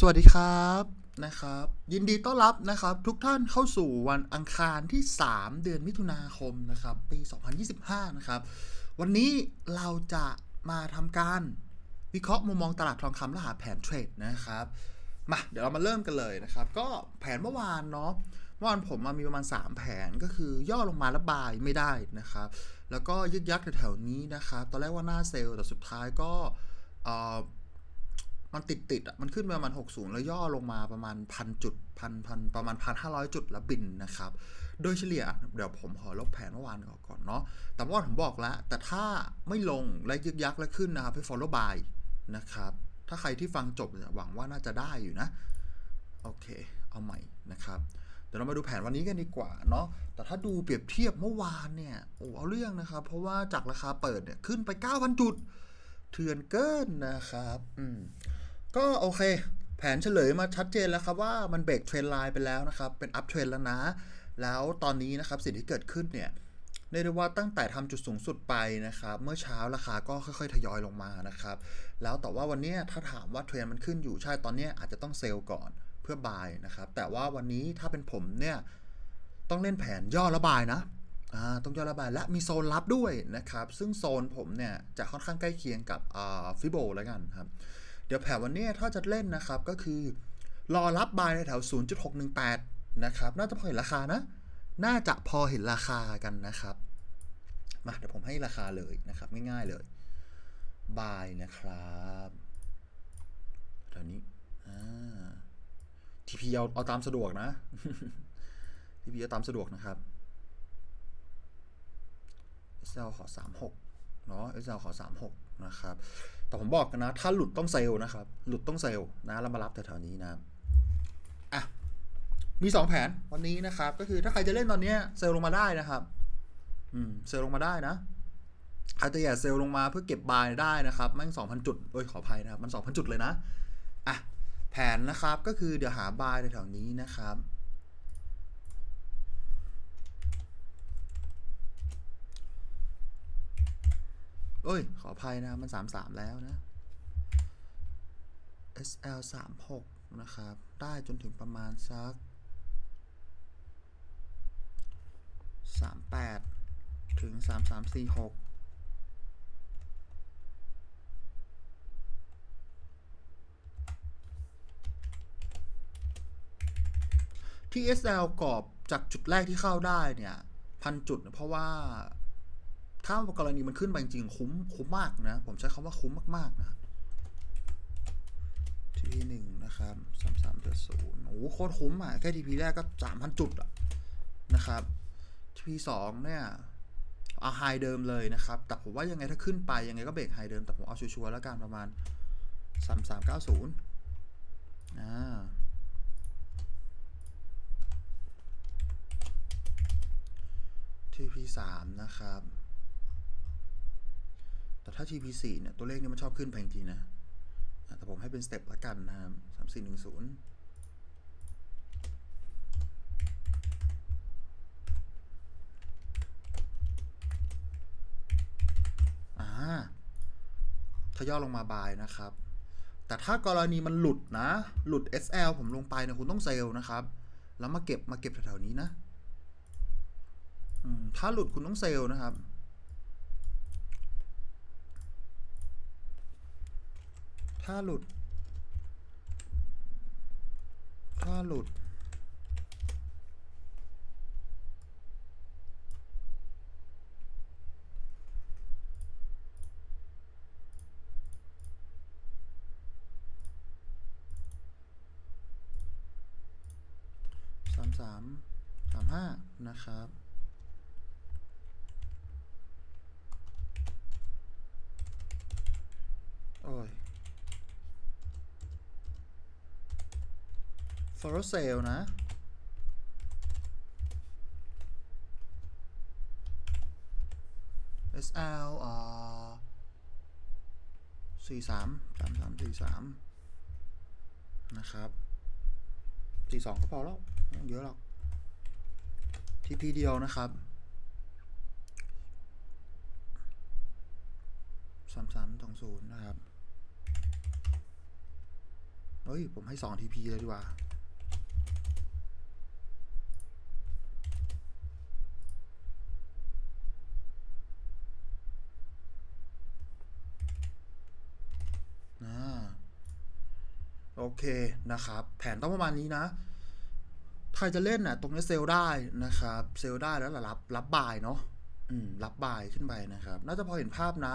สวัสดีครับนะครับ ยินดีต้อนรับนะครับ ทุกท่านเข้าสู่วันอังคารที่ 3 เดือนมิถุนาคมนะครับ ปี 2025 นะครับ วันนี้เราจะมาทำการวิเคราะห์มุมมองตลาดทองคำและหาแผนเทรดนะครับมาเดี๋ยวเรามาเริ่มกันเลยนะครับ ก็แผนเมื่อวานเนาะเมื่อวานผมมามีประมาณ 3 แผนก็คือย่อลงมาแล้วบายไม่ได้นะครับ แล้วก็ยึกยักแถวๆนี้นะครับตอนแรกว่าหน้าเซลล์แต่สุดท้ายก็ มันติดติดๆอะมันขึ้นไปประมาณ 60 แล้วย่อลงมาประมาณพันจุดพันพันประมาณพันห้าร้อยจุดแล้วบินนะครับ โดยเฉลี่ยเดี๋ยวผมขอลบแผนเมื่อวานก่อนก่อนเนาะแต่เมื่าผมบอกแล้ว แต่ถ้าไม่ลงและยึกยักแล้วขึ้นนะครับให้ follow by นะครับ ถ้าใครที่ฟังจบหวังว่าน่าจะได้อยู่นะ โอเค เอาใหม่นะครับเดี๋ยวเรามาดูแผนวันนี้กันดีกว่าเนาะ แต่ถ้าดูเปรียบเทียบเมื่อวานเนี่ย โอ้ เอาเรื่องนะครับ เพราะว่าจากราคาเปิดเนี่ยขึ้นไป 9,000 จุด เถื่อนเกินนะครับ อืม ก็โอเค แผนเฉลยมาชัดเจนแล้วครับว่ามันเบรกเทรนไลน์ไปแล้วนะครับ เป็นอัพเทรนแล้วนะ แล้วตอนนี้นะครับสิ่งที่เกิดขึ้นเนี่ยเรียกได้ว่าตั้งแต่ทำจุดสูงสุดไปนะครับ เมื่อเช้าราคาก็ค่อยๆ ทยอยลงมานะครับ แล้วแต่ว่าวันนี้ถ้าถามว่าเทรนมันขึ้นอยู่ใช่ตอนนี้อาจจะต้องเซลล์ก่อนเพื่อบายนะครับ แต่ว่าวันนี้ถ้าเป็นผมเนี่ยต้องเล่นแผนย่อระบายนะอ่าต้องย่อระบายและมีโซนรับด้วยนะครับ ซึ่งโซนผมเนี่ยจะค่อนข้างใกล้เคียงกับอ่าฟิโบแล้วกันครับ เดี๋ยวแผนวันนี้ถ้าจะเล่นนะครับก็คือ รอรับบายในแถว 0.618 นะครับ น่าจะพอเห็นราคานะ น่าจะพอเห็นราคากันนะครับ มาเดี๋ยวผมให้ราคาเลยนะครับ ง่ายๆเลยบายนะครับแถวนี้อ่า TP เอาเอาตามสะดวกนะ TP เอาตามสะดวกนะครับ SL ขอ36 เนาะ SL ขอ 36 นะครับ แต่ผมบอกกันนะ ถ้าหลุดต้องเซลนะครับ หลุดต้องเซลนะแล้วมารับแถวๆนี้นะอะมี 2 แผนวันนี้นะครับ ก็คือถ้าใครจะเล่นตอนนี้เซลลงมาได้นะครับ อืม เซลลงมาได้นะใครจะอย่าเซลลงมาเพื่อเก็บบายได้นะครับแม่ง2,000จุดโอ้ยขออภัยนะครับ มัน2,000จุดเลยนะ อะ แผนนะครับก็คือเดี๋ยวหาบายแถวๆนี้นะครับ เอ้ย ขออภัยนะมัน 33 แล้วนะ SL 36นะครับ ได้จนถึงประมาณสัก 38 ถึง 3346ที่ SL กรอบจากจุดแรกที่เข้าได้เนี่ย พันจุด เพราะว่า ถ้ากรณีมันขึ้นไปจริงๆคุ้มคุ้มมากนะ ผมใช้คำว่าคุ้มมากๆนะทีพีหนึ่งนะครับสามสามเจ็ดศูนย์โอ้โหโคตรคุ้มอะ แค่ทีพีแรกก็สามพันจุดอะนะครับทีพีสองเนี่ยเอาไฮเดิมเลยนะครับ แต่ผมว่ายังไงถ้าขึ้นไป ยังไงก็เบรกไฮเดิม แต่ผมเอาชัวร์ๆแล้วกันประมาณสามสามเก้าศูนย์อ่า TP3 นะครับ ถ้า TP4 เนี่ย ตัวเลขเนี่ยมันชอบขึ้นไปจริงๆนะ แต่ผมให้เป็นสเต็ปละกันนะครับสามสี่หนึ่งศูนย์อ่าถ้าย่อลงมาบายนะครับ แต่ถ้ากรณีมันหลุดนะ หลุด SL ผมลงไปเนี่ยคุณต้องเซลล์นะครับ แล้วมาเก็บมาเก็บแถวๆนี้นะถ้าหลุดคุณต้องเซลล์นะครับ ถ้าหลุด ถ้าหลุด สามสามสามห้านะครับโอ้ย for sale นะ SL อ่าสี่สามสามสามสี่สามนะครับสี่สองก็พอแล้วเยอะหรอก TP เดียวนะครับสามสามสองศูนย์นะครับ เฮ้ย ผมให้2 TP เลยดีกว่า อ่า โอ เคนะครับ แผนต้องประมาณนี้นะถ้าจะเล่นน่ะตรงนี้เซลได้นะครับ เซลได้แล้วรับรับบายเนาะอืมรับบายขึ้นไปนะครับ น่าจะพอเห็นภาพนะ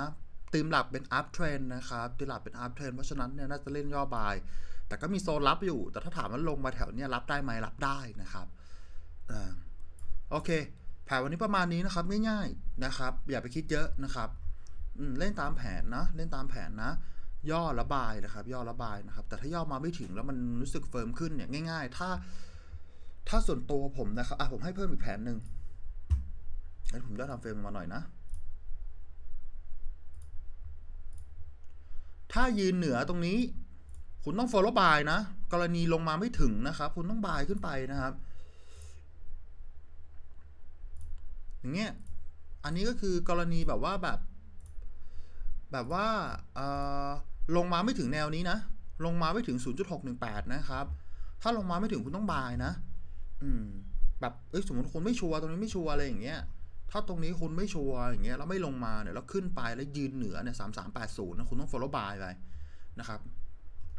ตีมหลักเป็นอัพเทรนนะครับตีมหลักเป็นอัพเทรนเพราะฉะนั้นเนี่ยน่าจะเล่นย่อบาย แต่ก็มีโซนรับอยู่ แต่ถ้าถามว่าลงมาแถวเนี้ยรับได้ไหมรับได้นะครับอ่าโอเคแผนวันนี้ประมาณนี้นะครับง่ายๆนะครับ อย่าไปคิดเยอะนะครับเล่นตามแผนนะ เล่นตามแผนนะ ย่อระบายนะครับ ย่อระบายนะครับ แต่ถ้าย่อมาไม่ถึงแล้วมันรู้สึกเฟิร์มขึ้นเนี่ยง่าย ๆ ถ้าถ้าส่วนตัวผมนะครับอะผมให้เพิ่มอีกแผนหนึ่งงั้นผมจะทำเฟรมมาหน่อยนะ ถ้ายืนเหนือตรงนี้ คุณต้อง follow by นะ กรณีลงมาไม่ถึงนะครับ คุณต้องบายขึ้นไปนะครับ อย่างเงี้ย อันนี้ก็คือกรณีแบบว่าแบบ แบบว่าเอ่อ ลงมาไม่ถึงแนวนี้นะ ลงมาไม่ถึง 0.618 นะครับ ถ้าลงมาไม่ถึงคุณต้องบายนะ อืม แบบเอ้ยสมมติคุณไม่ชัวร์ตรงนี้ไม่ชัวร์อะไรอย่างเงี้ย ถ้าตรงนี้คุณไม่ชัวร์อย่างเงี้ยแล้วไม่ลงมาเนี่ยแล้วขึ้นไปแล้วยืนเหนือเนี่ยสามสามแปดศูนย์นะคุณต้อง follow by ไปนะครับ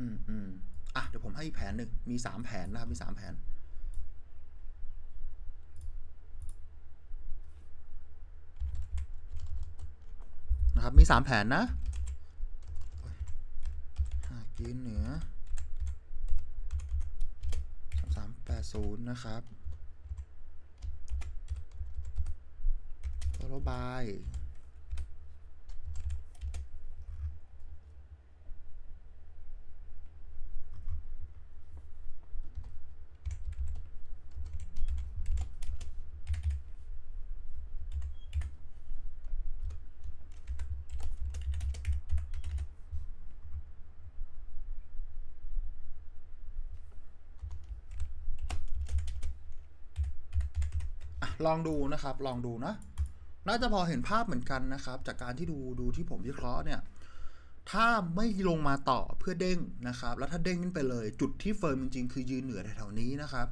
อืมอืมอะเดี๋ยวผมให้แผนหนึ่งมีสามแผนนะครับมีสามแผนนะครับมีสามแผนนะ กยืนเหนือสามแปดศูนย์นะครับตัวรบย์ ลองดูนะครับ ลองดูนะ น่าจะพอเห็นภาพเหมือนกันนะครับ จากการที่ดูดูที่ผมวิเคราะห์เนี่ย ถ้าไม่ลงมาต่อเพื่อเด้งนะครับ แล้วถ้าเด้งขึ้นไปเลย จุดที่เฟิร์มจริงๆคือยืนเหนือแถวๆนี้นะครับ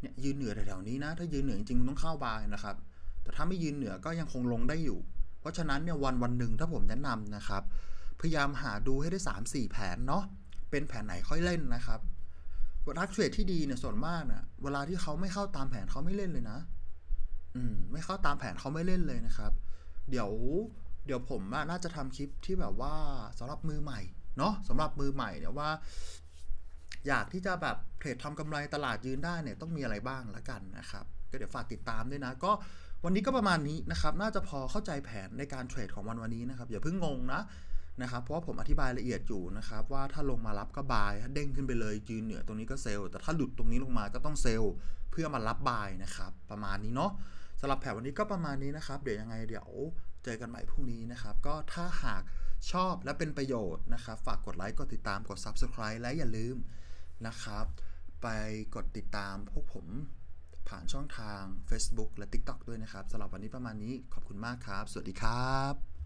เนี่ยยืนเหนือแถวๆนี้นะ ถ้ายืนเหนือจริงๆคุณต้องเข้าบายนะครับ แต่ถ้าไม่ยืนเหนือก็ยังคงลงได้อยู่ เพราะฉะนั้นเนี่ยวันวันหนึ่งถ้าผมแนะนำนะครับ พยายามหาดูให้ได้ 3-4 แผนเนาะ เป็นแผนไหนค่อยเล่นนะครับนักเทรดที่ดีเนี่ยส่วนมากเนี่ยเวลาที่เขาไม่เข้าตามแผนเขาไม่เล่นเลยนะ อืมไม่เข้าตามแผนเขาไม่เล่นเลยนะครับ เดี๋ยวเดี๋ยวผมน่าจะทำคลิปที่แบบว่าสำหรับมือใหม่เนาะสำหรับมือใหม่เนี่ยว่า อยากที่จะแบบเทรดทำกำไรตลาดยืนได้เนี่ยต้องมีอะไรบ้างละกันนะครับ ก็เดี๋ยวฝากติดตามด้วยนะ ก็วันนี้ก็ประมาณนี้นะครับ น่าจะพอเข้าใจแผนในการเทรดของวันวันนี้นะครับ อย่าเพิ่งงงนะนะครับ เพราะว่าผมอธิบายละเอียดอยู่นะครับ ว่าถ้าลงมารับก็บายเด้งขึ้นไปเลยยืนเหนือตรงนี้ก็เซลล์แต่ถ้าหลุดตรงนี้ลงมาก็ต้องเซลล์เพื่อมารับบายนะครับ ประมาณนี้เนาะ สำหรับแผนวันนี้ก็ประมาณนี้นะครับ เดี๋ยวยังไงเดี๋ยวเจอกันใหม่พรุ่งนี้นะครับ ก็ถ้าหากชอบและเป็นประโยชน์นะครับ ฝากกดไลค์กดติดตามกด Subscribe และอย่าลืมนะครับ ไปกดติดตามพวกผมผ่านช่องทาง Facebook และ TikTok ด้วยนะครับสำหรับวันนี้ประมาณนี้ขอบคุณมากครับ สวัสดีครับ